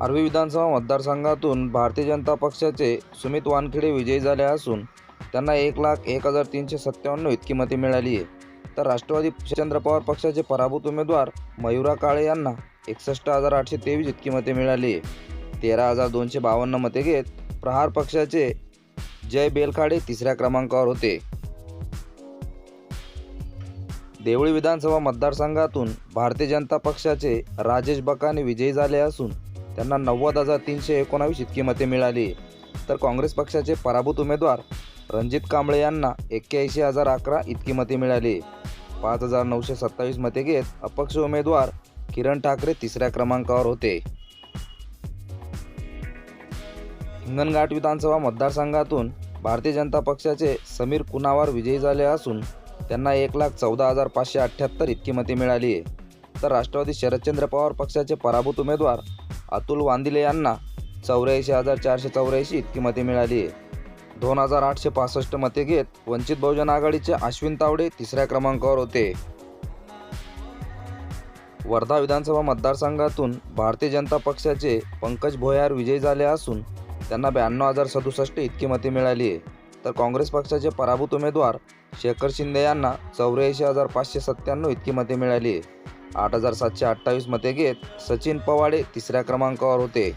आर्वी विधानसभा मतदारसंघातून भारतीय जनता पक्षाचे सुमित वानखेडे विजयी झाले असून त्यांना एक लाख एक हजार तीनशे सत्त्याण्णव इतकी मते मिळाली आहे. तर राष्ट्रवादी चंद्र पवार पक्षाचे पराभूत उमेदवार मयुरा काळे यांना एकसष्ट हजार आठशे तेवीस इतकी मते मिळाली आहे. तेरा हजार दोनशे बावन्न मते घेत प्रहार पक्षाचे जय बेलखाडे तिसऱ्या क्रमांकावर होते. देवळी विधानसभा मतदारसंघातून भारतीय जनता पक्षाचे राजेश बकाने विजयी झाले असून त्यांना नव्वद हजार तीनशे एकोणावीस इतकी मते मिळाली. तर काँग्रेस पक्षाचे पराभूत उमेदवार रणजित कांबळे यांना एक्क्याऐंशी हजार अकरा इतकी मते मिळाली. पाच हजार नऊशे सत्तावीस मते घेत अपक्ष उमेदवार किरण ठाकरे तिसऱ्या क्रमांकावर होते. हिंगणघाट विधानसभा मतदारसंघातून भारतीय जनता पक्षाचे समीर कुनावार विजयी झाले असून त्यांना एक लाख चौदा हजार पाचशे अठ्ठ्याहत्तर इतकी मते मिळाली. तर राष्ट्रवादी शरदचंद्र पवार पक्षाचे पराभूत उमेदवार अतुल वांदिले यांना चौऱ्याऐंशी हजार चारशे चौऱ्याऐंशी इतकी मते मिळाली आहे. दोन हजार आठशे पासष्ट मते घेत वंचित बहुजन आघाडीचे अश्विन तावडे तिसऱ्या क्रमांकावर होते. वर्धा विधानसभा मतदारसंघातून भारतीय जनता पक्षाचे पंकज भोयार विजयी झाले असून त्यांना ब्याण्णव हजार सदुसष्ट इतकी मते मिळाली आहे. तर काँग्रेस पक्षाचे पराभूत उमेदवार शेखर शिंदे यांना चौऱ्याऐंशी हजार पाचशे सत्त्याण्णव इतकी मते मिळाली आहे. आठ हजार सातशे अठ्ठावीस मते घेत सचिन पवाडे तिसऱ्या क्रमांकावर होते.